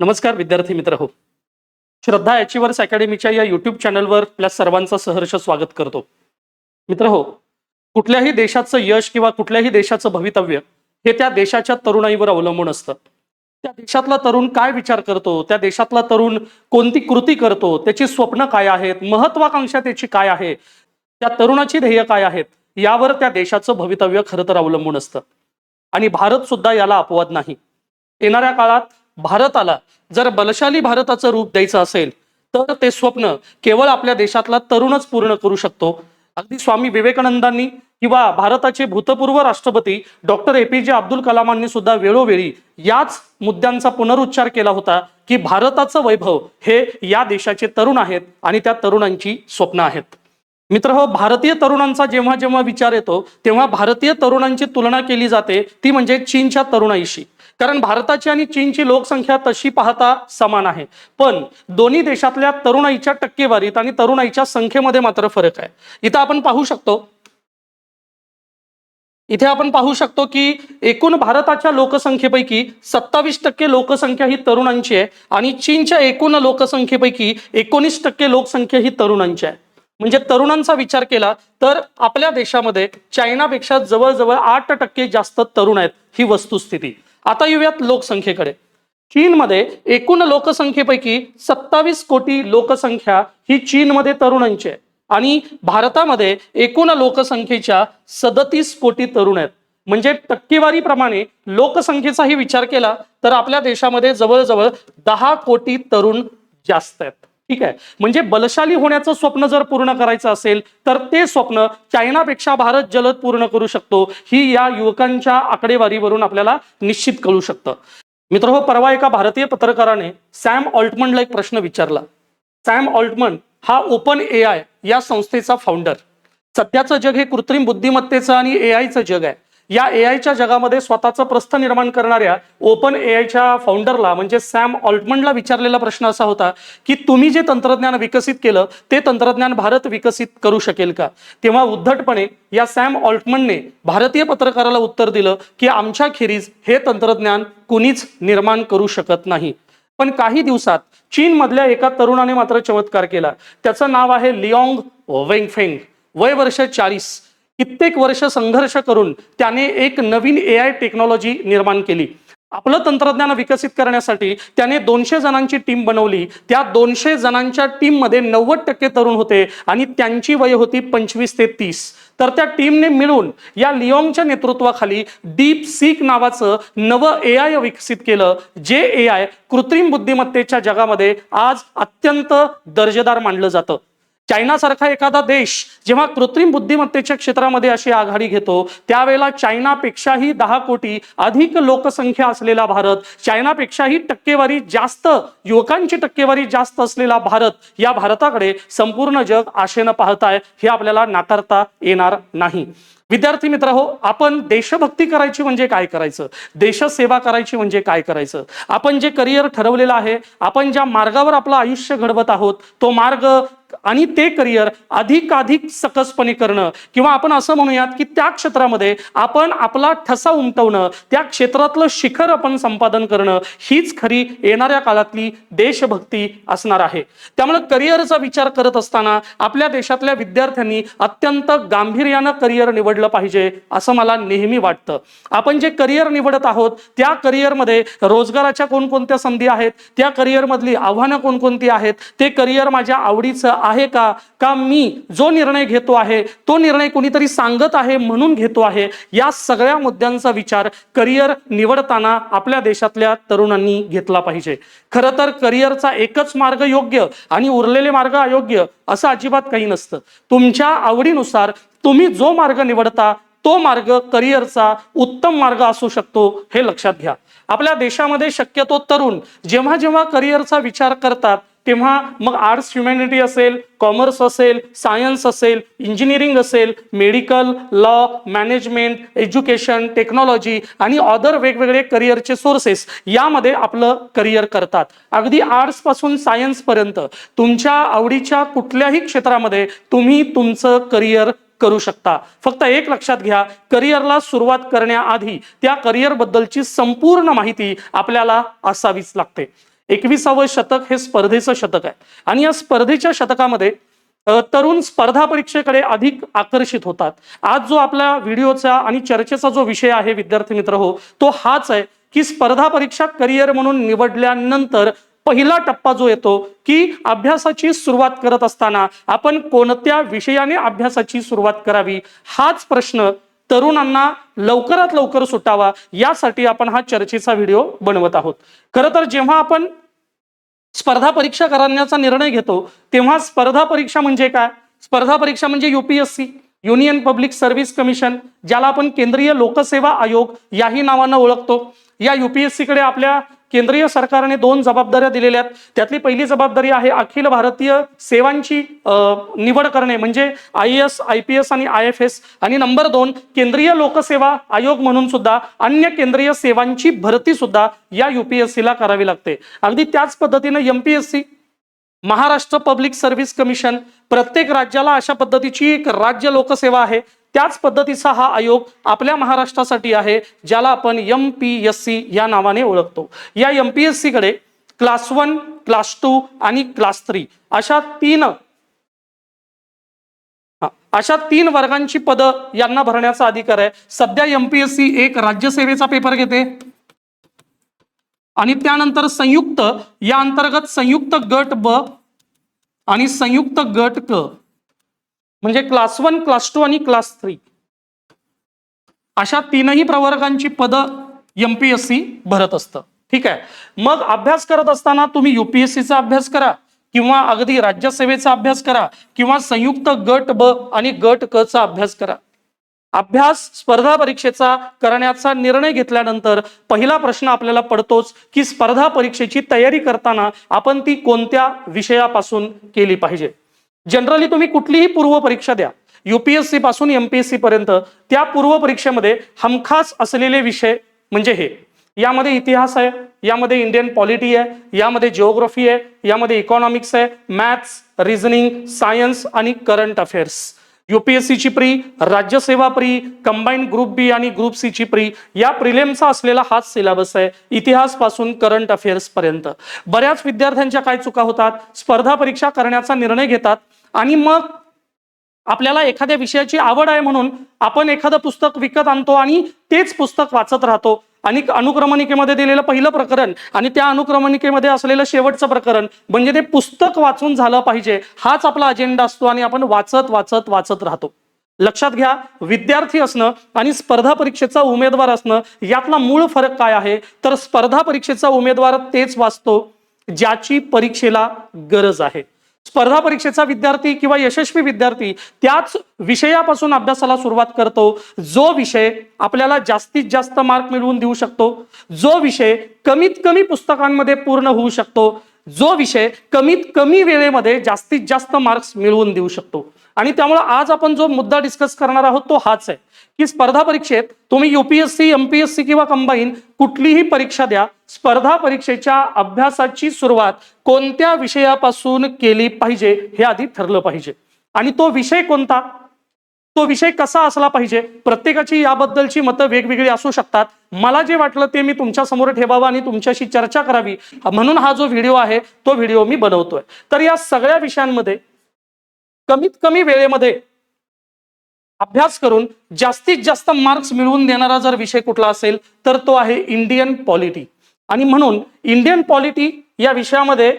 नमस्कार विद्यार्थी मित्र हो. श्रद्धा अचिवर्स अकॅडमीच्या या युट्यूब चॅनलवर आपल्या सर्वांचं सहर्ष स्वागत करतो. मित्र हो कुठल्याही देशाचं यश किंवा कुठल्याही देशाचं भवितव्य हे त्या देशाच्या तरुणाईवर अवलंबून असतं. त्या देशातला तरुण काय विचार करतो? त्या देशातला तरुण कोणती कृती करतो? त्याची स्वप्न काय आहेत? महत्वाकांक्षा त्याची काय आहे? त्या तरुणाची ध्येय काय आहेत? यावर त्या देशाचं भवितव्य खरं तर अवलंबून असतं. आणि भारत सुद्धा याला अपवाद नाही. येणाऱ्या काळात भारताला जर बलशाली भारताचं रूप द्यायचं असेल तर ते स्वप्न केवळ आपल्या देशातला तरुणच पूर्ण करू शकतो. अगदी स्वामी विवेकानंदांनी किंवा भारताचे भूतपूर्व राष्ट्रपती डॉक्टर ए पी जे अब्दुल कलामांनी सुद्धा वेळोवेळी याच मुद्द्यांचा पुनरुच्चार केला होता की भारताचं वैभव हे या देशाचे तरुण आहेत आणि त्या तरुणांची स्वप्न आहेत. मित्र हो भारतीय तरुणांचा जेव्हा जेव्हा विचार येतो तेव्हा भारतीय तरुणांची तुलना केली जाते ती म्हणजे चीनच्या तरुणाईशी. कारण भारताची आणि चीनची लोकसंख्या तशी पाहता समान आहे. पण दोन्ही देशातल्या तरुणाईच्या टक्केवारीत आणि तरुणाईच्या संख्येमध्ये मात्र फरक आहे. इथं आपण पाहू शकतो इथे आपण पाहू शकतो की एकूण भारताच्या लोकसंख्येपैकी सत्तावीस टक्के लोकसंख्या ही तरुणांची आहे आणि चीनच्या एकूण लोकसंख्येपैकी एकोणीस टक्के लोकसंख्या ही तरुणांची आहे. म्हणजे तरुणांचा विचार केला तर आपल्या देशामध्ये चायनापेक्षा जवळजवळ आठ टक्के जास्त तरुण आहेत ही वस्तुस्थिती. आता येऊयात लोकसंख्येकडे. चीनमध्ये एकूण लोकसंख्येपैकी सत्तावीस कोटी लोकसंख्या ही चीनमध्ये तरुणांची आहे. आणि भारतामध्ये एकूण लोकसंख्येच्या सदतीस कोटी तरुण आहेत. म्हणजे टक्केवारीप्रमाणे लोकसंख्येचाही विचार केला तर आपल्या देशामध्ये जवळजवळ दहा कोटी तरुण जास्त आहेत. ठीक आहे. म्हणजे बलशाली होण्याचं स्वप्न जर पूर्ण करायचं असेल तर ते स्वप्न चायनापेक्षा भारत जलद पूर्ण करू शकतो ही या युवकांच्या आकडेवारीवरून आपल्याला निश्चित कळू शकतं. मित्र हो परवा एका भारतीय पत्रकाराने सॅम ऑल्टमनला एक प्रश्न विचारला. सॅम ऑल्टमन हा ओपन ए आय या संस्थेचा फाउंडर सध्याचं जग हे कृत्रिम बुद्धिमत्तेचं आणि ए आयचं जग आहे. या ए आयच्या जगामध्ये स्वतःचं प्रस्थ निर्माण करणाऱ्या ओपन ए आयच्या फाउंडरला म्हणजे सॅम ऑल्टमनला विचारलेला प्रश्न असा होता की तुम्ही जे तंत्रज्ञान विकसित केलं ते तंत्रज्ञान भारत विकसित करू शकेल का? तेव्हा उद्धटपणे या सॅम ऑल्टमनने भारतीय पत्रकाराला उत्तर दिलं की आमच्या खेरीज हे तंत्रज्ञान कुणीच निर्माण करू शकत नाही. पण काही दिवसात चीनमधल्या एका तरुणाने मात्र चमत्कार केला. त्याचं नाव आहे लिओंग वेंगफेंग. वय वर्ष चाळीस. कित्येक वर्ष संघर्ष करून त्याने एक नवीन ए आय टेक्नॉलॉजी निर्माण केली. आपलं तंत्रज्ञान विकसित करण्यासाठी त्याने दोनशे जणांची टीम बनवली. त्या दोनशे जणांच्या टीममध्ये नव्वद टक्के तरुण होते आणि त्यांची वय होती पंचवीस ते तीस. तर त्या टीमने मिळून या लिओंगच्या नेतृत्वाखाली डीप सीक नावाचं नवं ए आय विकसित केलं जे ए आय कृत्रिम बुद्धिमत्तेच्या जगामध्ये आज अत्यंत दर्जेदार मानलं जातं. चायनासारखा एखादा देश जेव्हा कृत्रिम बुद्धिमत्तेच्या क्षेत्रामध्ये अशी आघाडी घेतो त्यावेळेला चायनापेक्षाही दहा कोटी अधिक लोकसंख्या असलेला भारत चायनापेक्षाही टक्केवारी जास्त युवकांची टक्केवारी जास्त असलेला भारत या भारताकडे संपूर्ण जग आशेनं पाहत आहे हे आपल्याला नाकारता येणार नाही. विद्यार्थी मित्र हो आपण देशभक्ती करायची म्हणजे काय करायचं? देशसेवा करायची म्हणजे काय करायचं? आपण जे करिअर ठरवलेलं आहे आपण ज्या मार्गावर आपलं आयुष्य घडवत आहोत तो मार्ग आणि ते करिअर अधिकाधिक सकसपणे करणं किंवा आपण असं म्हणूयात की त्या क्षेत्रामध्ये आपण आपला ठसा उमटवणं त्या क्षेत्रातलं शिखर आपण संपादन करणं हीच खरी येणाऱ्या काळातली देशभक्ती असणार आहे. त्यामुळे करिअरचा विचार करत असताना आपल्या देशातल्या विद्यार्थ्यांनी अत्यंत गांभीर्यानं करिअर निवडलं पाहिजे असं मला नेहमी वाटतं. आपण जे करिअर निवडत आहोत त्या करिअरमध्ये रोजगाराच्या कोणकोणत्या संधी आहेत? त्या करिअरमधली आव्हानं कोणकोणती आहेत? ते करिअर माझ्या आवडीचं आहे का? का मी जो निर्णय घेतो आहे तो निर्णय कोणीतरी सांगत आहे म्हणून घेतो आहे? या सगळ्या मुद्द्यांचा विचार करिअर निवडताना आपल्या देशातल्या तरुणांनी घेतला पाहिजे. खरं तर करिअरचा एकच मार्ग योग्य आणि उरलेले मार्ग अयोग्य असं अजिबात काही नसतं. तुमच्या आवडीनुसार तुम्ही जो मार्ग निवडता तो मार्ग करिअरचा उत्तम मार्ग असू शकतो हे लक्षात घ्या. आपल्या देशामध्ये शक्यतो तरुण जेव्हा जेव्हा करिअरचा विचार करतात तेव्हा मग आर्ट्स ह्युमॅनिटी असेल कॉमर्स असेल सायन्स असेल इंजिनिअरिंग असेल medical law management education technology आणि अदर वेगवेगळे करिअरचे सोर्सेस यामध्ये आपलं करिअर करतात. अगदी आर्ट्सपासून सायन्सपर्यंत तुमच्या आवडीच्या कुठल्याही क्षेत्रामध्ये तुम्ही तुमचं करिअर करू शकता. फक्त एक लक्षात घ्या करिअरला सुरुवात करण्याआधी त्या करिअरबद्दलची संपूर्ण माहिती आपल्याला असावीच लागते. एकविसावं शतक हे स्पर्धेचं शतक आहे. आणि या स्पर्धेच्या शतकामध्ये तरुण स्पर्धा परीक्षेकडे अधिक आकर्षित होतात. आज जो आपल्या व्हिडिओचा आणि चर्चेचा जो विषय आहे विद्यार्थी मित्र हो तो हाच आहे की स्पर्धा परीक्षा करिअर म्हणून निवडल्यानंतर पहिला टप्पा जो येतो की अभ्यासाची सुरुवात करत असताना आपण कोणत्या विषयाने अभ्यासाची सुरुवात करावी? हाच प्रश्न तरुणांना लवकरात लवकर सुटावा यासाठी आपण हा चर्चेचा व्हिडिओ बनवत आहोत. खरं तर जेव्हा आपण स्पर्धा परीक्षा करण्याचा निर्णय घेतो तेव्हा स्पर्धा परीक्षा म्हणजे काय? स्पर्धा परीक्षा म्हणजे UPSC union public service commission ज्याला आपण केंद्रीय लोकसेवा आयोग याही नावानं ओळखतो. या युपीएससीकडे आपल्या केंद्रीय सरकारने दोन जबाबदाऱ्या दिलेल्या आहेत. त्यातली पहिली जबाबदारी आहे अखिल भारतीय सेवांची निवड करणे म्हणजे I S I P S आणि आय एफ एस. आणि नंबर दोन केंद्रीय लोकसेवा आयोग म्हणून सुद्धा अन्य केंद्रीय सेवांची भरती सुद्धा या युपीएससीला करावी लागते. अगदी त्याच पद्धतीने MPSC Maharashtra public service commission प्रत्येक राज्याला अशा पद्धतीची एक राज्य लोकसेवा आहे. त्याच पद्धतीचा हा आयोग आपल्या महाराष्ट्रासाठी आहे ज्याला आपण एम पी एस सी या नावाने ओळखतो. या एम पी एसकडे क्लास वन क्लास टू आणि क्लास थ्री अशा तीन अशा तीन वर्गांची पदं यांना भरण्याचा अधिकार आहे. सध्या एमपीएससी एक राज्यसेवेचा पेपर घेते. आणि त्यानंतर संयुक्त या अंतर्गत संयुक्त गट ब आणि संयुक्त गट क. म्हणजे क्लास वन क्लास टू आणि क्लास थ्री अशा तीनही प्रवर्गांची पदं एमपीएससी भरत असतं. ठीक आहे? मग अभ्यास करत असताना तुम्ही युपीएससीचा अभ्यास करा किंवा अगदी राज्यसेवेचा अभ्यास करा किंवा संयुक्त गट ब आणि गट क चा अभ्यास करा. अभ्यास स्पर्धा परीक्षेचा करण्याचा निर्णय घेतल्यानंतर पहिला प्रश्न आपल्याला पडतोच की स्पर्धा परीक्षेची तयारी करताना आपण ती कोणत्या विषयापासून केली पाहिजे? जनरली तुम्ही कुठलीही पूर्व परीक्षा द्या. युपीएससी पासून एमपीएससी पर्यंत त्या पूर्व परीक्षेमध्ये हमखास असलेले विषय म्हणजे हे. यामध्ये इतिहास आहे यामध्ये इंडियन पॉलिटी आहे यामध्ये जिओग्राफी आहे यामध्ये इकॉनॉमिक्स आहे मॅथ्स रिझनिंग सायन्स आणि करंट अफेअर्स युपीएससीची प्री राज्यसेवा प्री कंबाईंड ग्रुप बी आणि ग्रुप सी ची प्री या प्रिलेमचा असलेला हाच सिलेबस आहे इतिहासपासून करंट अफेअर्स पर्यंत. बऱ्याच विद्यार्थ्यांच्या काय चुका होतात? स्पर्धा परीक्षा करण्याचा निर्णय घेतात आणि मग आपल्याला एखाद्या विषयाची आवड आहे म्हणून आपण एखादं पुस्तक विकत आणतो आणि तेच पुस्तक वाचत राहतो. आणि अनुक्रमणिकेमध्ये दिलेलं पहिलं प्रकरण आणि त्या अनुक्रमणिकेमध्ये असलेलं शेवटचं प्रकरण म्हणजे ते पुस्तक वाचून झालं पाहिजे. हाच आपला अजेंडा असतो आणि आपण वाचत वाचत वाचत राहतो. लक्षात घ्या विद्यार्थी असणं आणि स्पर्धा परीक्षेचा उमेदवार असणं यातला मूळ फरक काय आहे? तर स्पर्धा परीक्षेचा उमेदवार तेच वाचतो ज्याची परीक्षेला गरज आहे. स्पर्धा परीक्षेचा विद्यार्थी किंवा यशस्वी विद्यार्थी त्याच विषयापासून अभ्यासाला सुरुवात करतो. जो विषय आपल्याला जास्तीत जास्त मार्क मिळवून देऊ शकतो. जो विषय कमीत कमी पुस्तकांमध्ये पूर्ण होऊ शकतो. जो विषय कमीत कमी वेळेमध्ये जास्तीत जास्त मार्क्स मिळवून देऊ शकतो. आणि त्यामुळे आज आपण जो मुद्दा डिस्कस करणार आहोत तो हाच आहे. की स्पर्धा परीक्षेत तुम्ही युपीएससी एमपीएससी किंवा कंबाईन कुठलीही परीक्षा द्या. स्पर्धा परीक्षेच्या अभ्यासाची सुरुवात कोणत्या विषयापासून केली पाहिजे हे आधी ठरलं पाहिजे. आणि तो विषय कोणता? तो विषय कसा असला पाहिजे? प्रत्येकाची याबद्दलची मतं वेगवेगळी असू शकतात. मला जे वाटलं ते मी तुमच्यासमोर ठेवावं आणि तुमच्याशी चर्चा करावी. म्हणून हा जो व्हिडिओ आहे तो व्हिडिओ मी बनवतोय. तर या सगळ्या विषयांमध्ये कमीत कमी वेळेमध्ये अभ्यास करून जास्तीत जास्त मार्क्स मिळवून देणारा जर विषय कुठला असेल तर तो आहे इंडियन पॉलिटी. आणि म्हणून इंडियन पॉलिटी या विषयामध्ये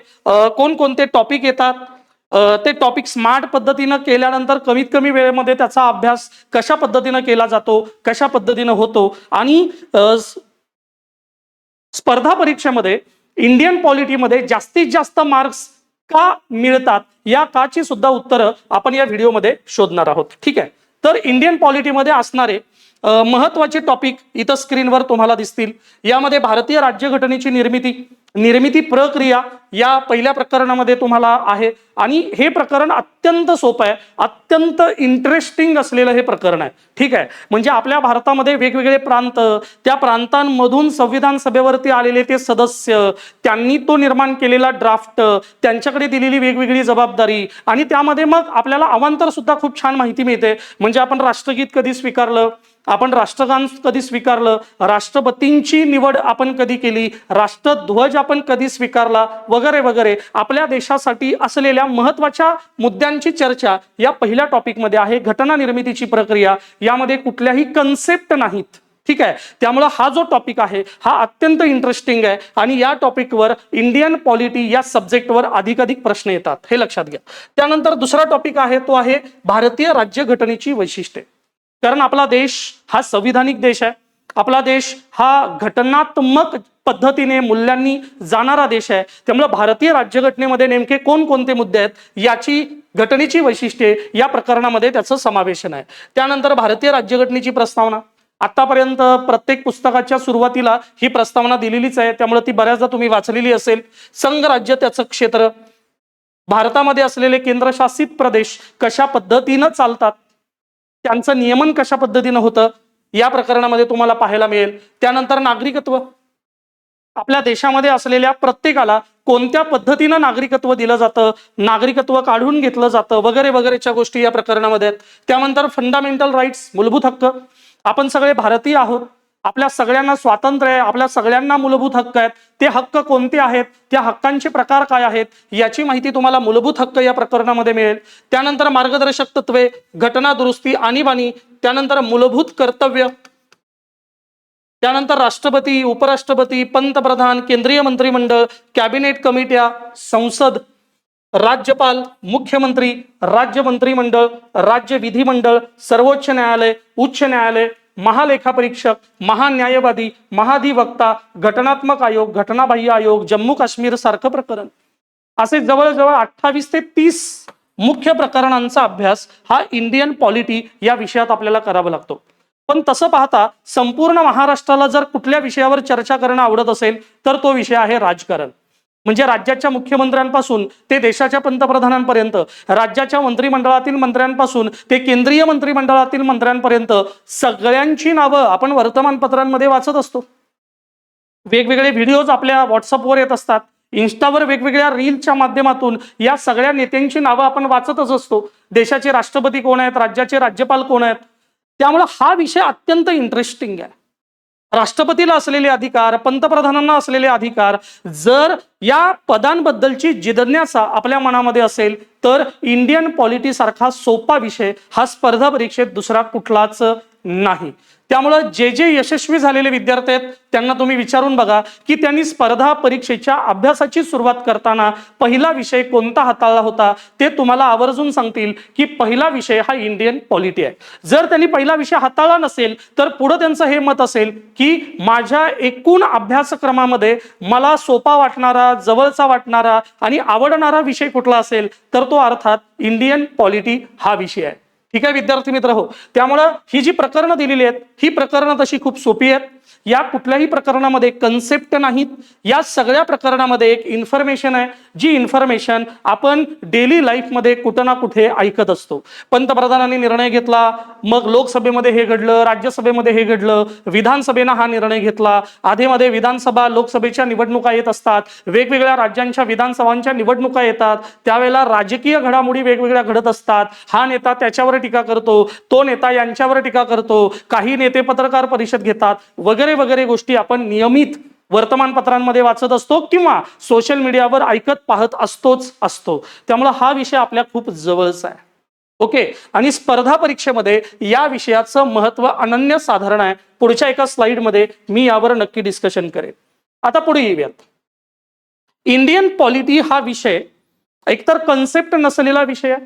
कोणकोणते टॉपिक येतात? ते टॉपिक स्मार्ट पद्धतीनं केल्यानंतर कमीत कमी वेळेमध्ये त्याचा अभ्यास कशा पद्धतीनं केला जातो कशा पद्धतीनं होतो आणि स्पर्धा परीक्षेमध्ये इंडियन पॉलिटीमध्ये जास्तीत जास्त मार्क्स का मिळतात या काची सुद्धा उत्तरं आपण या व्हिडिओमध्ये शोधणार आहोत. ठीक आहे? तर इंडियन पॉलिटीमध्ये असणारे महत्त्वाचे टॉपिक इथं स्क्रीनवर तुम्हाला दिसतील. यामध्ये भारतीय राज्यघटनेची निर्मिती निर्मिती प्रक्रिया या पहिल्या प्रकरणामध्ये तुम्हाला आहे. आणि हे प्रकरण अत्यंत सोपं आहे. अत्यंत इंटरेस्टिंग असलेलं हे प्रकरण आहे. ठीक आहे? म्हणजे आपल्या भारतामध्ये वेगवेगळे प्रांत त्या प्रांतांमधून संविधान सभेवरती आलेले ते सदस्य त्यांनी तो निर्माण केलेला ड्राफ्ट त्यांच्याकडे दिलेली वेगवेगळी जबाबदारी आणि त्यामध्ये मग आपल्याला अवांतर सुद्धा खूप छान माहिती मिळते. म्हणजे आपण राष्ट्रगीत कधी स्वीकारलं? आपण राष्ट्रगान कधी स्वीकारलं? राष्ट्रपतींची निवड आपण कधी केली? राष्ट्रध्वज आपण कधी स्वीकारला? वगैरे वगैरे. आपल्या देशासाठी असलेल्या महत्त्वाच्या मुद्द्यांची चर्चा या पहिल्या टॉपिकमध्ये आहे. घटना निर्मितीची प्रक्रिया. यामध्ये कुठल्याही कन्सेप्ट नाहीत. ठीक आहे? त्यामुळं हा जो टॉपिक आहे हा अत्यंत इंटरेस्टिंग आहे आणि या टॉपिकवर इंडियन पॉलिटी या सब्जेक्टवर अधिकाधिक प्रश्न येतात. हे लक्षात घ्या. त्यानंतर दुसरा टॉपिक आहे तो आहे भारतीय राज्यघटनेची वैशिष्ट्ये. कारण आपला देश हा संविधानिक देश आहे. आपला देश हा घटनात्मक पद्धतीने मूल्यांनी जाणारा देश आहे. त्यामुळे भारतीय राज्यघटनेमध्ये नेमके कोणकोणते मुद्दे आहेत याची घटनेची वैशिष्ट्ये या प्रकरणामध्ये त्याचं समावेशन आहे त्यानंतर भारतीय राज्यघटनेची प्रस्तावना. आतापर्यंत प्रत्येक पुस्तकाच्या सुरुवातीला ही प्रस्तावना दिलेलीच आहे. त्यामुळे ती बऱ्याचदा तुम्ही वाचलेली असेल. संघ राज्य त्याचं क्षेत्र. भारतामध्ये असलेले केंद्रशासित प्रदेश कशा पद्धतीनं चालतात? त्यांचं नियमन कशा पद्धतीनं होतं या प्रकरणामध्ये तुम्हाला पाहायला मिळेल. त्यानंतर नागरिकत्व. आपल्या देशामध्ये असलेल्या प्रत्येकाला कोणत्या पद्धतीनं नागरिकत्व दिलं जातं नागरिकत्व काढून घेतलं जातं वगैरे वगैरेच्या गोष्टी या प्रकरणामध्ये आहेत. त्यानंतर फंडामेंटल राईट्स मूलभूत हक्क. आपण सगळे भारतीय आहोत. आपल्या सगळ्यांना स्वातंत्र्य आहे आपल्या सगळ्यांना मूलभूत हक्क आहेत. ते हक्क कोणते आहेत? त्या हक्कांचे प्रकार काय आहेत? याची माहिती तुम्हाला मूलभूत हक्क या प्रकरणामध्ये मिळेल. त्यानंतर मार्गदर्शक तत्वे घटना दुरुस्ती आणीबाणी त्यानंतर मूलभूत कर्तव्य त्यानंतर राष्ट्रपती उपराष्ट्रपती पंतप्रधान केंद्रीय मंत्रिमंडळ कॅबिनेट कमिट्या संसद राज्यपाल मुख्यमंत्री राज्य मंत्रिमंडळ राज्य विधिमंडळ सर्वोच्च न्यायालय उच्च न्यायालय महालेखापरीक्षक महान्यायवादी महाधिवक्ता घटनात्मक आयोग घटनाबाह्य आयोग जम्मू काश्मीर सारखं प्रकरण. असे जवळजवळ अठ्ठावीस ते तीस मुख्य प्रकरणांचा अभ्यास हा इंडियन पॉलिटी या विषयात आपल्याला करावा लागतो. पण तसं पाहता संपूर्ण महाराष्ट्राला जर कुठल्या विषयावर चर्चा करणं आवडत असेल तर तो विषय आहे राजकारण. म्हणजे राज्याच्या मुख्यमंत्र्यांपासून ते देशाच्या पंतप्रधानांपर्यंत राज्याच्या मंत्रिमंडळातील मंत्र्यांपासून ते केंद्रीय मंत्रिमंडळातील मंत्र्यांपर्यंत सगळ्यांची नावं आपण वर्तमानपत्रांमध्ये वाचत असतो. वेगवेगळे व्हिडिओज आपल्या व्हॉट्सअपवर येत असतात. इन्स्टावर वेगवेगळ्या रीलच्या माध्यमातून या सगळ्या नेत्यांची नावं आपण वाचतच असतो. देशाचे राष्ट्रपती कोण आहेत? राज्याचे राज्यपाल कोण आहेत? त्यामुळे हा विषय अत्यंत इंटरेस्टिंग आहे. राष्ट्रपतीला असलेले अधिकार पंतप्रधानांना असलेले अधिकार जर या पदांबद्दलची जिज्ञासा आपल्या मनामध्ये असेल तर इंडियन पॉलिटी सारखा सोपा विषय हा स्पर्धा परीक्षेत दुसरा कुठलाच नाही. त्यामुळं जे जे यशस्वी झालेले विद्यार्थी आहेत त्यांना तुम्ही विचारून बघा की त्यांनी स्पर्धा परीक्षेच्या अभ्यासाची सुरुवात करताना पहिला विषय कोणता हाताळला होता ते तुम्हाला आवर्जून सांगतील की पहिला विषय हा इंडियन पॉलिटी आहे. जर त्यांनी पहिला विषय हाताळला नसेल तर पुढं त्यांचं हे मत असेल की माझ्या एकूण अभ्यासक्रमामध्ये मला सोपा वाटणारा जवळचा वाटणारा आणि आवडणारा विषय कुठला असेल तर तो अर्थात इंडियन पॉलिटी हा विषय आहे. ठीक आहे विद्यार्थी मित्र हो. त्यामुळं ही जी प्रकरणं दिलेली आहेत ही प्रकरणं तशी खूप सोपी आहेत. या कुठल्याही प्रकरणामध्ये कन्सेप्ट नाहीत. या सगळ्या प्रकरणामध्ये एक इन्फॉर्मेशन आहे जी इन्फॉर्मेशन आपण डेली लाईफमध्ये कुठं ना कुठे ऐकत असतो. पंतप्रधानांनी निर्णय घेतला मग लोकसभेमध्ये हे घडलं राज्यसभेमध्ये हे घडलं विधानसभेनं हा निर्णय घेतला. आधीमध्ये विधानसभा लोकसभेच्या निवडणुका येत असतात. वेगवेगळ्या राज्यांच्या विधानसभांच्या निवडणुका येतात. त्यावेळेला राजकीय घडामोडी वेगवेगळ्या घडत असतात. हा नेता त्याच्यावर टीका करतो तो नेता यांच्यावर टीका करतो. काही नेते पत्रकार परिषद घेतात. वगैरे वगैरे गोष्टी आपण नियमित वर्तमानपत्रांमध्ये वाचत असतो किंवा सोशल मीडियावर ऐकत पाहत असतोच असतो. त्यामुळे हा विषय आपल्या खूप जवळचा आहे. ओके आणि स्पर्धा परीक्षेमध्ये या विषयाचं महत्त्व अनन्य साधारण आहे. पुढच्या एका स्लाइडमध्ये मी यावर नक्की डिस्कशन करेन. आता पुढे येऊयात. इंडियन पॉलिटी हा विषय एकतर कन्सेप्ट नसलेला विषय आहे.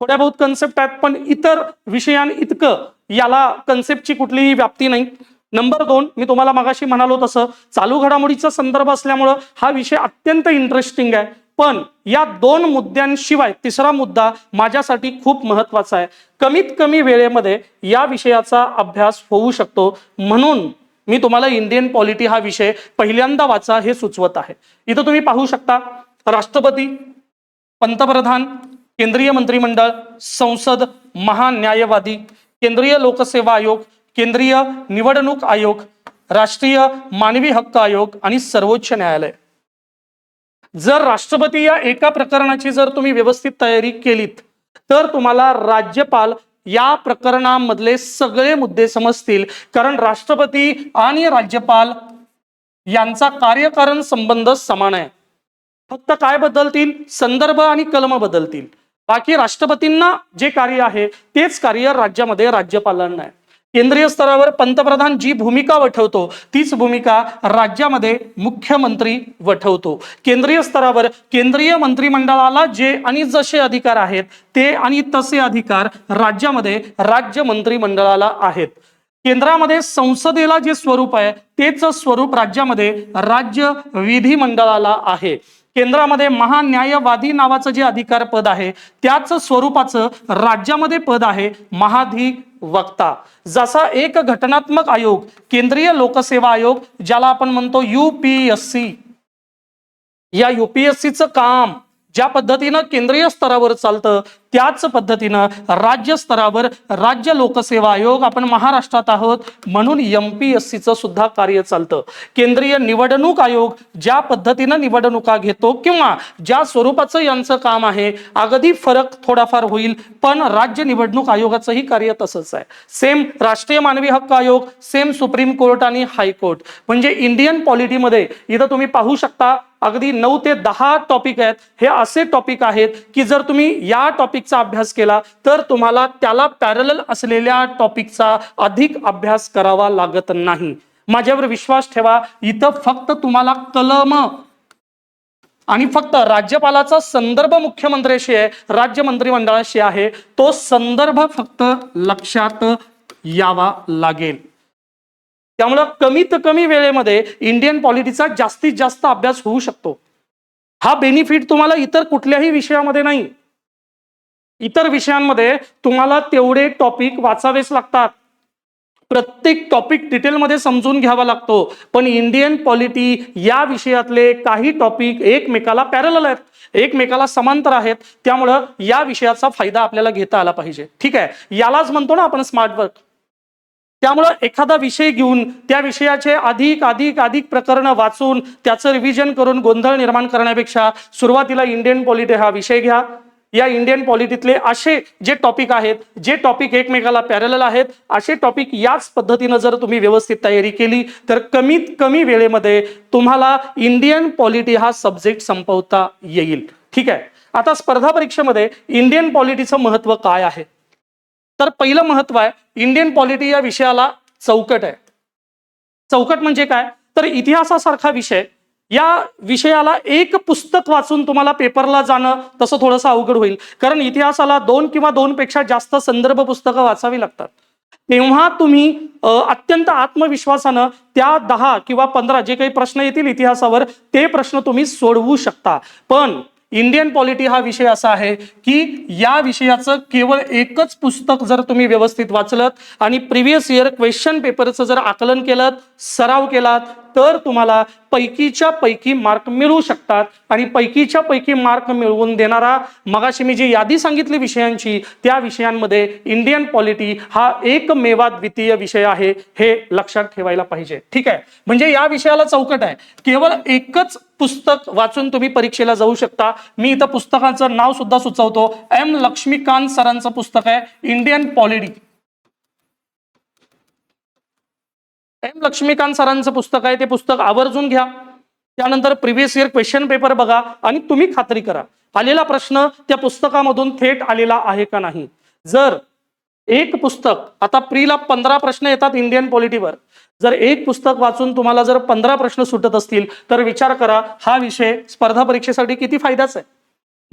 थोड्या बहुत कन्सेप्ट आहेत पण इतर विषयां इतकं याला कन्सेप्टची कुठलीही व्याप्ती नाही. नंबर दोन मी तुम्हाला मागाशी म्हणालो तसं चालू घडामोडीचा संदर्भ असल्यामुळं हा विषय अत्यंत इंटरेस्टिंग आहे. पण या दोन मुद्द्यांशिवाय तिसरा मुद्दा माझ्यासाठी खूप महत्त्वाचा आहे. कमीत कमी वेळेमध्ये या विषयाचा अभ्यास होऊ शकतो. म्हणून मी तुम्हाला इंडियन पॉलिटी हा विषय पहिल्यांदा वाचा हे सुचवत आहे. इथं तुम्ही पाहू शकता राष्ट्रपती पंतप्रधान केंद्रीय मंत्रिमंडळ संसद महान्यायवादी केंद्रीय लोकसेवा आयोग केंद्रीय निवडणूक आयोग राष्ट्रीय मानवी हक्क आयोग आणि सर्वोच्च न्यायालय. जर राष्ट्रपती या एका प्रकरणाची जर तुम्ही व्यवस्थित तयारी केलीत तर तुम्हाला राज्यपाल या प्रकरणामधले सगळे मुद्दे समजतील कारण राष्ट्रपती आणि राज्यपाल यांचा कार्यकारण संबंध समान आहे. फक्त काय बदलतील? संदर्भ आणि कलम बदलतील. बाकी राष्ट्रपतींना जे कार्य आहे तेच कार्य राज्यामध्ये राज्यपालांना आहे. केंद्रीय स्तरावर पंतप्रधान जी भूमिका वठवतो तीच भूमिका राज्यामध्ये मुख्यमंत्री वठवतो. केंद्रीय स्तरावर केंद्रीय मंत्रिमंडळाला जे आणि जसे अधिकार आहेत ते आणि तसे अधिकार राज्यामध्ये राज्य मंत्रिमंडळाला आहेत. केंद्रामध्ये संसदेला जे स्वरूप आहे तेच स्वरूप राज्यामध्ये राज्य विधिमंडळाला आहे. केंद्रामध्ये महान्यायवादी नावाचं जे अधिकार पद आहे त्याच स्वरूपाचं राज्यामध्ये पद आहे वक्ता. जसा एक घटनात्मक आयोग केंद्रीय लोकसेवा आयोग ज्याला आपण म्हणतो युपीएससी या युपीएससीचं काम ज्या पद्धतीनं केंद्रीय स्तरावर चालतं त्याच पद्धतीनं राज्य स्तरावर राज्य लोकसेवा आयोग आपण महाराष्ट्रात आहोत. म्हणून एम पी एस सीचं सुद्धा कार्य चालतं. केंद्रीय निवडणूक आयोग ज्या पद्धतीनं निवडणुका घेतो किंवा ज्या स्वरूपाचं यांचं काम आहे अगदी फरक थोडाफार होईल. पण राज्य निवडणूक आयोगाचंही कार्य तसंच आहे. सेम राष्ट्रीय मानवी हक्क आयोग सेम सुप्रीम कोर्ट आणि हायकोर्ट. म्हणजे इंडियन पॉलिटीमध्ये इथं तुम्ही पाहू शकता अगदी नऊ ते दहा टॉपिक आहेत. हे असे टॉपिक आहेत की जर तुम्ही या टॉपिक टॉपिकचा अभ्यास केला तर तुम्हाला त्याला पॅरल असलेल्या टॉपिकचा अधिक अभ्यास करावा लागत नाही. माझ्यावर विश्वास ठेवा इथं फक्त तुम्हाला कलम आणि फक्त राज्यपालाचा संदर्भ मुख्यमंत्र्याशी आहे राज्य मंत्रिमंडळाशी आहे तो संदर्भ फक्त लक्षात यावा लागेल. त्यामुळं कमीत कमी वेळेमध्ये इंडियन पॉलिटीचा जास्तीत जास्त अभ्यास होऊ शकतो. हा बेनिफिट तुम्हाला इतर कुठल्याही विषयामध्ये नाही. इतर विषयांमध्ये तुम्हाला तेवढे टॉपिक वाचावेच लागतात. प्रत्येक टॉपिक डिटेलमध्ये समजून घ्यावा लागतो. पण इंडियन पॉलिटी या विषयातले काही टॉपिक एकमेकाला पॅरल आहेत. एकमेकाला समांतर आहेत. त्यामुळं या विषयाचा फायदा आपल्याला घेता आला पाहिजे. ठीक आहे? यालाच म्हणतो ना आपण स्मार्ट वर्क त्यामुळं एखादा विषय घेऊन त्या विषयाचे अधिक अधिक अधिक प्रकरणं वाचून त्याचं रिव्हिजन करून गोंधळ निर्माण करण्यापेक्षा सुरुवातीला इंडियन पॉलिटी हा विषय घ्या. या इंडियन पॉलिटीतले असे जे टॉपिक आहेत जे टॉपिक एकमेकाला पॅरल आहेत असे टॉपिक याच पद्धतीनं जर तुम्ही व्यवस्थित तयारी केली तर कमीत कमी वेळेमध्ये तुम्हाला इंडियन पॉलिटी हा सब्जेक्ट संपवता येईल. ठीक आहे? आता स्पर्धा परीक्षेमध्ये इंडियन पॉलिटीचं महत्त्व काय आहे? तर पहिलं महत्त्व आहे इंडियन पॉलिटी या विषयाला चौकट आहे. चौकट म्हणजे काय? तर इतिहासासारखा विषय या विषयाला एक पुस्तक वाचून तुम्हाला पेपरला जाणं तसं थोडंसं अवघड होईल. कारण इतिहासाला दोन किंवा दोन पेक्षा जास्त संदर्भ पुस्तकं वाचावी लागतात. तेव्हा तुम्ही अत्यंत आत्मविश्वासानं त्या दहा किंवा पंधरा जे काही प्रश्न येतील इतिहासावर ते प्रश्न तुम्ही सोडवू शकता. पण इंडियन पॉलिटी हा विषय असा आहे की या विषयाचं केवळ एकच पुस्तक जर तुम्ही व्यवस्थित वाचलत आणि प्रिव्हियस इयर क्वेश्चन पेपरचं जर आकलन केलं सराव केलात तर तुम्हाला पैकीच्या पैकी मार्क मिळू शकतात. आणि पैकीच्या पैकी मार्क मिळवून देणारा मगाशी मी जी यादी सांगितली विषयांची त्या विषयांमध्ये इंडियन पॉलिटी हा एकमेवा द्वितीय विषय आहे हे लक्षात ठेवायला पाहिजे. ठीक आहे? म्हणजे या विषयाला चौकट आहे. केवळ एकच पुस्तक वाचून तुम्ही परीक्षेला जाऊ शकता. मी इथं पुस्तकाचं नाव सुद्धा सुचवतो. एम लक्ष्मीकांत सरांचं पुस्तक आहे इंडियन पॉलिटी एम लक्ष्मीकांत सरांचं पुस्तक आहे ते पुस्तक आवर्जून घ्या. त्यानंतर प्रिव्हियस इयर क्वेश्चन पेपर बघा आणि तुम्ही खात्री करा. आलेला प्रश्न त्या पुस्तकामधून थेट आलेला आहे का नाही? जर एक पुस्तक आता प्रीला पंधरा प्रश्न येतात इंडियन पॉलिटीवर जर एक पुस्तक वाचून तुम्हाला जर पंधरा प्रश्न सुटत असतील तर विचार करा हा विषय स्पर्धा परीक्षेसाठी किती फायद्याचा आहे?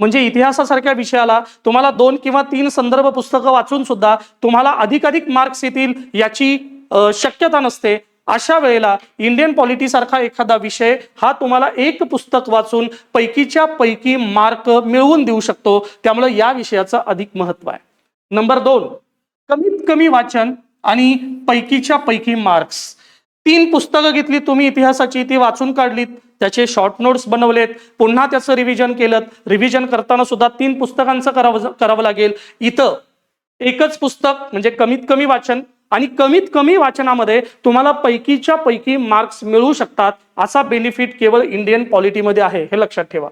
म्हणजे इतिहासासारख्या विषयाला तुम्हाला दोन किंवा तीन संदर्भ पुस्तकं वाचून सुद्धा तुम्हाला अधिकाधिक मार्क्स येतील याची शक्यता नसते. अशा वेळेला इंडियन पॉलिटी सारखा एखादा विषय हा तुम्हाला एक पुस्तक वाचून पैकीच्या पैकी मार्क मिळवून देऊ शकतो. त्यामुळे या विषयाचं अधिक महत्त्व आहे. नंबर दोन कमीत कमी वाचन आणि पैकीच्या पैकी मार्क्स. तीन पुस्तकं घेतली तुम्ही इतिहासाची ती वाचून काढलीत. त्याचे शॉर्ट नोट्स बनवलेत. पुन्हा त्याचं रिव्हिजन केलं. रिव्हिजन करताना सुद्धा तीन पुस्तकांचं करावं करावं लागेल. इथं एकच पुस्तक म्हणजे कमीत कमी वाचन आणि कमीत कमी वाचनामध्ये तुम्हाला पैकीच्या पैकी मार्क्स मिळू शकतात असा बेनिफिट केवळ इंडियन पॉलिटीमध्ये आहे हे लक्षात ठेवा.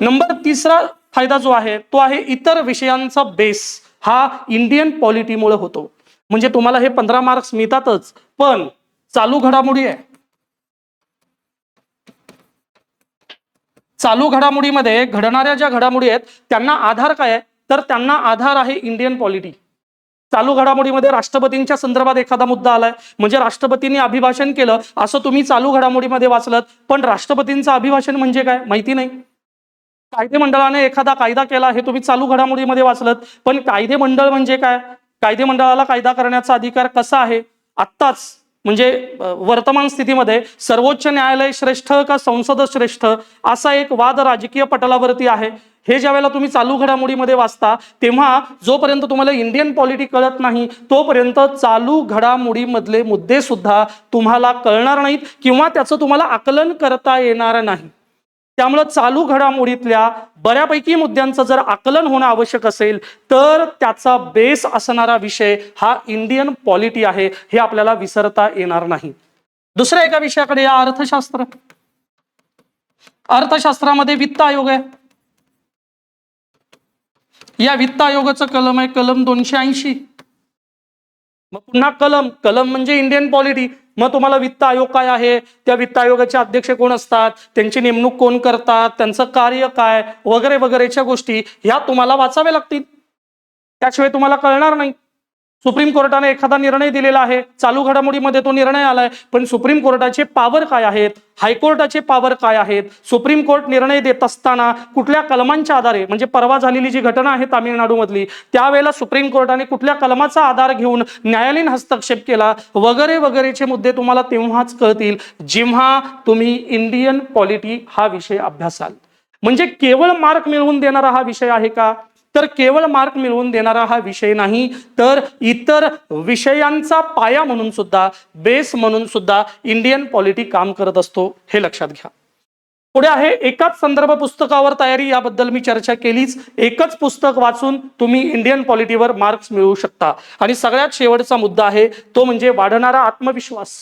नंबर तिसरा फायदा जो आहे तो आहे इतर विषयांचा बेस हा इंडियन पॉलिटीमुळे होतो. म्हणजे तुम्हाला हे पंधरा मार्क्स मिळतातच पण चालू घडामोडी आहे. चालू घडामोडीमध्ये घडणाऱ्या ज्या घडामोडी आहेत त्यांना आधार काय आहे? तर त्यांना आधार आहे इंडियन पॉलिटी चालू घडामोडीमध्ये राष्ट्रपतींच्या संदर्भात एखादा मुद्दा आलाय. म्हणजे राष्ट्रपतींनी अभिभाषण केलं असं तुम्ही चालू घडामोडीमध्ये वाचलत. पण राष्ट्रपतींचं अभिभाषण म्हणजे काय? माहिती नाही. कायदे मंडळाने एखादा कायदा केला हे तुम्ही चालू घडामोडीमध्ये वाचलत. पण कायदे मंडळ म्हणजे काय? कायदे मंडळाला कायदा करण्याचा अधिकार कसा आहे? आत्ताच. म्हणजे वर्तमान स्थितीमध्ये सर्वोच्च न्यायालय श्रेष्ठ का संसद श्रेष्ठ असा एक वाद राजकीय पटलावरती आहे. हे ज्या वेळेला तुम्ही चालू घडामोडीमध्ये वाचता तेव्हा जोपर्यंत तुम्हाला इंडियन पॉलिटी कळत नाही तोपर्यंत चालू घडामोडीमधले मुद्दे सुद्धा तुम्हाला कळणार नाहीत किंवा त्याचं तुम्हाला आकलन करता येणार नाही. त्यामुळं चालू घडामोडीतल्या बऱ्यापैकी मुद्द्यांचं जर आकलन होणं आवश्यक असेल तर त्याचा बेस असणारा विषय हा इंडियन पॉलिटी आहे हे आपल्याला विसरता येणार नाही. दुसऱ्या एका विषयाकडे या अर्थशास्त्र. अर्थशास्त्रामध्ये वित्त आयोग आहे. या वित्त आयोगाचं कलम आहे कलम दोनशे ऐंशी. मग पुन्हा कलम कलम म्हणजे इंडियन पॉलिटी मग तुम्हाला वित्त आयोग काय आहे? त्या वित्त आयोगाचे अध्यक्ष कोण असतात? त्यांची नेमणूक कोण करतात? त्यांचं कार्य काय? वगैरे वगैरेच्या गोष्टी ह्या तुम्हाला वाचाव्या लागतील. त्याशिवाय तुम्हाला कळणार नाही. सुप्रीम कोर्टाने एखादा निर्णय दिलेला आहे. चालू घडामोडीमध्ये तो निर्णय आलाय. पण सुप्रीम कोर्टाचे पावर काय आहेत? हायकोर्टाचे पावर काय आहेत? सुप्रीम कोर्ट निर्णय देत असताना कुठल्या कलमांच्या आधारे म्हणजे परवा झालेली जी घटना आहे तामिळनाडूमधली त्यावेळेला सुप्रीम कोर्टाने कुठल्या कलमाचा आधार घेऊन न्यायालयीन हस्तक्षेप केला? वगैरे वगैरेचे मुद्दे तुम्हाला तेव्हाच कळतील जेव्हा तुम्ही इंडियन पॉलिटी हा विषय अभ्यासाल. म्हणजे केवळ मार्क मिळवून देणारा हा विषय आहे का? तर केवळ मार्क मिळवून देणारा हा विषय नाही तर इतर विषयांचा पाया म्हणून सुद्धा बेस म्हणून सुद्धा इंडियन पॉलिटी काम करत असतो हे लक्षात घ्या. पुढे आहे एकाच संदर्भ पुस्तकावर तयारी याबद्दल मी चर्चा केलीच. एकच पुस्तक वाचून तुम्ही इंडियन पॉलिटीवर मार्क्स मिळवू शकता. आणि सगळ्यात शेवटचा मुद्दा आहे तो म्हणजे वाढणारा आत्मविश्वास.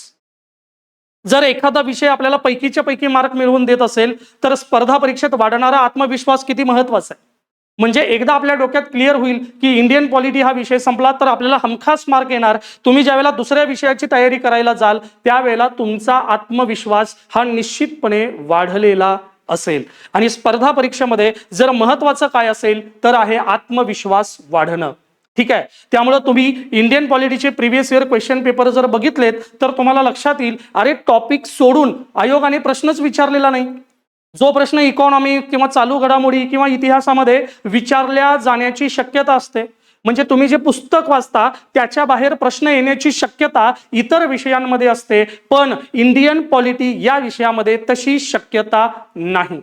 जर एखादा विषय आपल्याला पैकीच्या पैकी मार्क मिळवून देत असेल तर स्पर्धा परीक्षेत वाढणारा आत्मविश्वास किती महत्त्वाचा आहे? म्हणजे एकदा आपल्या डोक्यात क्लिअर होईल की इंडियन पॉलिटी हा विषय संपला तर आपल्याला हमखास मार्क येणार. तुम्ही ज्यावेळेला दुसऱ्या विषयाची तयारी करायला जाल त्यावेळेला तुमचा आत्मविश्वास हा निश्चितपणे वाढलेला असेल. आणि स्पर्धा परीक्षेमध्ये जर महत्वाचं काय असेल तर आहे आत्मविश्वास वाढणं. ठीक आहे? त्यामुळं तुम्ही इंडियन पॉलिटीचे प्रिव्हियस इयर क्वेश्चन पेपर जर बघितलेत तर तुम्हाला लक्षात येईल अरे टॉपिक सोडून आयोगाने प्रश्नच विचारलेला नाही. जो प्रश्न इकॉनॉमी किंवा चालू घडामोडी किंवा इतिहासामध्ये विचारल्या जाण्याची शक्यता असते. म्हणजे तुम्ही जे पुस्तक वाचता त्याच्या बाहेर प्रश्न येण्याची शक्यता इतर विषयांमध्ये असते. पण इंडियन पॉलिटी या विषयामध्ये तशी शक्यता नाही.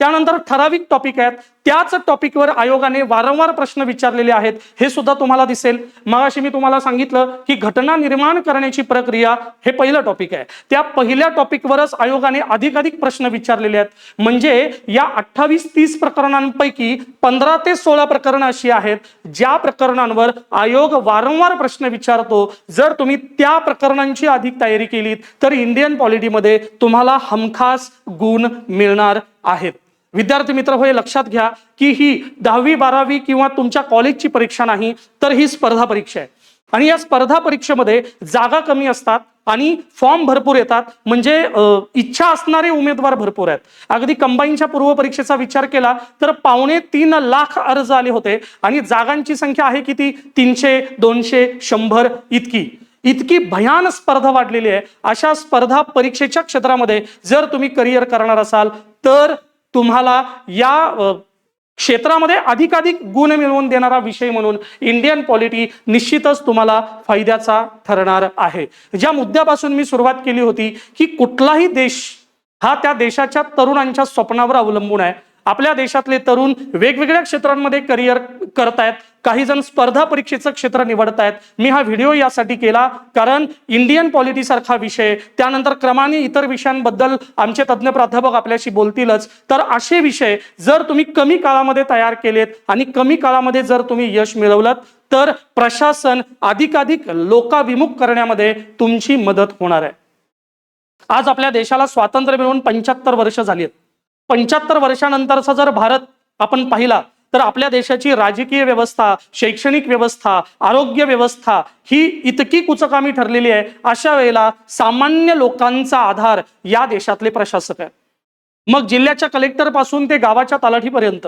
त्यानंतर ठराविक टॉपिक आहेत. त्याच टॉपिकवर आयोगाने वारंवार प्रश्न विचारलेले आहेत. हे सुद्धा तुम्हाला दिसेल. मगाशी मी तुम्हाला सांगितलं की घटना निर्माण करण्याची प्रक्रिया हे पहिलं टॉपिक आहे. त्या पहिल्या टॉपिकवरच आयोगाने अधिकाधिक प्रश्न विचारलेले आहेत. म्हणजे या अठ्ठावीस तीस प्रकरणांपैकी पंधरा ते सोळा प्रकरणं अशी आहेत. ज्या प्रकरणांवर आयोग वारंवार प्रश्न विचारतो जर तुम्ही त्या प्रकरणांची अधिक तयारी केलीत तर इंडियन पॉलिटीमध्ये तुम्हाला हमखास गुण मिळणार आहेत. विद्यार्थी मित्र हो हे लक्षात घ्या की ही दहावी बारावी किंवा तुमच्या कॉलेजची परीक्षा नाही तर ही स्पर्धा परीक्षा आहे. आणि या स्पर्धा परीक्षेमध्ये जागा कमी असतात आणि फॉर्म भरपूर येतात. म्हणजे इच्छा असणारे उमेदवार भरपूर आहेत. अगदी कंबाईनच्या पूर्व परीक्षेचा विचार केला तर पावणे तीन लाख अर्ज आले होते. आणि जागांची संख्या आहे किती? तीनशे दोनशे शंभर इतकी. इतकी भयान स्पर्धा वाढलेली आहे. अशा स्पर्धा परीक्षेच्या क्षेत्रामध्ये जर तुम्ही करिअर करणार असाल तर तुम्हाला या क्षेत्रामध्ये अधिकाधिक गुण मिळवून देणारा विषय म्हणून इंडियन पॉलिटी निश्चितच तुम्हाला फायद्याचा ठरणार आहे. ज्या मुद्द्यापासून मी सुरुवात केली होती की कुठलाही देश हा त्या देशाच्या तरुणांच्या स्वप्नावर अवलंबून आहे. आपल्या देशातले तरुण वेगवेगळ्या क्षेत्रांमध्ये करिअर करतायत. काही जण स्पर्धा परीक्षेचं क्षेत्र निवडतायत. मी हा व्हिडिओ यासाठी केला कारण इंडियन पॉलिटी सारखा विषय त्यानंतर क्रमाने इतर विषयांबद्दल आमचे तज्ज्ञ प्राध्यापक आपल्याशी बोलतीलच. तर असे विषय जर तुम्ही कमी काळामध्ये तयार केलेत आणि कमी काळामध्ये जर तुम्ही यश मिळवलं तर प्रशासन अधिकाधिक लोकाभिमुख करण्यामध्ये तुमची मदत होणार आहे. आज आपल्या देशाला स्वातंत्र्य मिळून पंच्याहत्तर वर्ष झाली आहेत. पंच्याहत्तर वर्षानंतरचा जर भारत आपण पाहिला तर आपल्या देशाची राजकीय व्यवस्था शैक्षणिक व्यवस्था आरोग्य व्यवस्था ही इतकी कुचकामी ठरलेली आहे. अशा वेळेला सामान्य लोकांचा आधार या देशातले प्रशासक आहे मग जिल्ह्याच्या कलेक्टरपासून ते गावाच्या तलाठीपर्यंत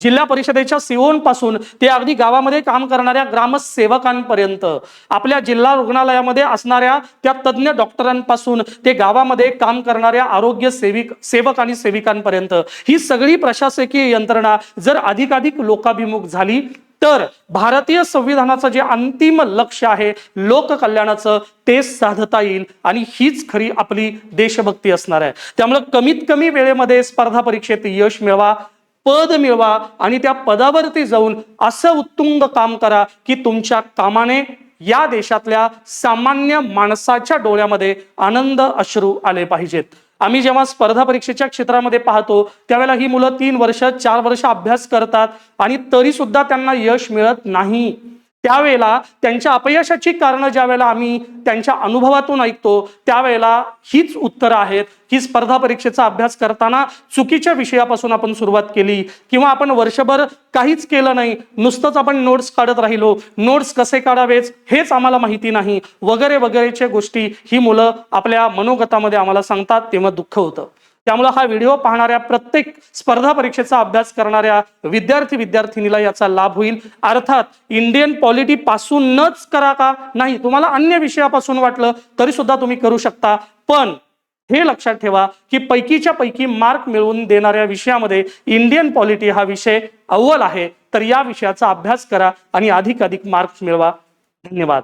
जिल्हा परिषदेच्या सीओनपासून ते अगदी गावामध्ये काम करणाऱ्या ग्रामसेवकांपर्यंत आपल्या जिल्हा रुग्णालयामध्ये असणाऱ्या त्या तज्ज्ञ डॉक्टरांपासून ते गावामध्ये काम करणाऱ्या आरोग्य सेविक सेवक आणि सेविकांपर्यंत ही सगळी प्रशासकीय यंत्रणा जर अधिकाधिक लोकाभिमुख झाली तर भारतीय संविधानाचं जे अंतिम लक्ष आहे लोककल्याणाचं ते साधता येईल आणि हीच खरी आपली देशभक्ती असणार आहे. त्यामुळे कमीत कमी वेळेमध्ये स्पर्धा परीक्षेत यश मिळवा पद मिळवा आणि त्या पदावरती जाऊन असं उत्तुंग काम करा की तुमच्या कामाने या देशातल्या सामान्य माणसाच्या डोळ्यामध्ये आनंद अश्रू आले पाहिजेत. आम्ही जेव्हा स्पर्धा परीक्षेच्या क्षेत्रामध्ये पाहतो त्यावेळेला ही मुलं तीन वर्ष चार वर्ष अभ्यास करतात आणि तरी सुद्धा त्यांना यश मिळत नाही. त्यावेळेला त्यांच्या अपयशाची कारणं ज्या वेळेला आम्ही त्यांच्या अनुभवातून ऐकतो त्यावेळेला हीच उत्तरं आहेत. ही स्पर्धा परीक्षेचा अभ्यास करताना चुकीच्या विषयापासून आपण सुरुवात केली किंवा आपण वर्षभर काहीच केलं नाही नुसतंच आपण नोट्स काढत राहिलो. नोट्स कसे काढावेच हेच आम्हाला माहिती नाही. वगैरे वगैरेच्या गोष्टी ही मुलं आपल्या मनोगतामध्ये आम्हाला सांगतात तेव्हा दुःख होतं. त्यामुळे हा व्हिडिओ पाहणाऱ्या प्रत्येक स्पर्धा परीक्षेचा अभ्यास करणाऱ्या विद्यार्थी विद्यार्थिनीला याचा लाभ होईल. अर्थात इंडियन पॉलिटी पासूनच करा का? नाही तुम्हाला अन्य विषयापासून वाटलं तरी सुद्धा तुम्ही करू शकता. पण हे लक्षात ठेवा की पैकीच्या पैकी मार्क मिळवून देणाऱ्या विषयामध्ये इंडियन पॉलिटी हा विषय अव्वल आहे. तर या विषयाचा अभ्यास करा आणि अधिक अधिक मार्क्स मिळवा. धन्यवाद.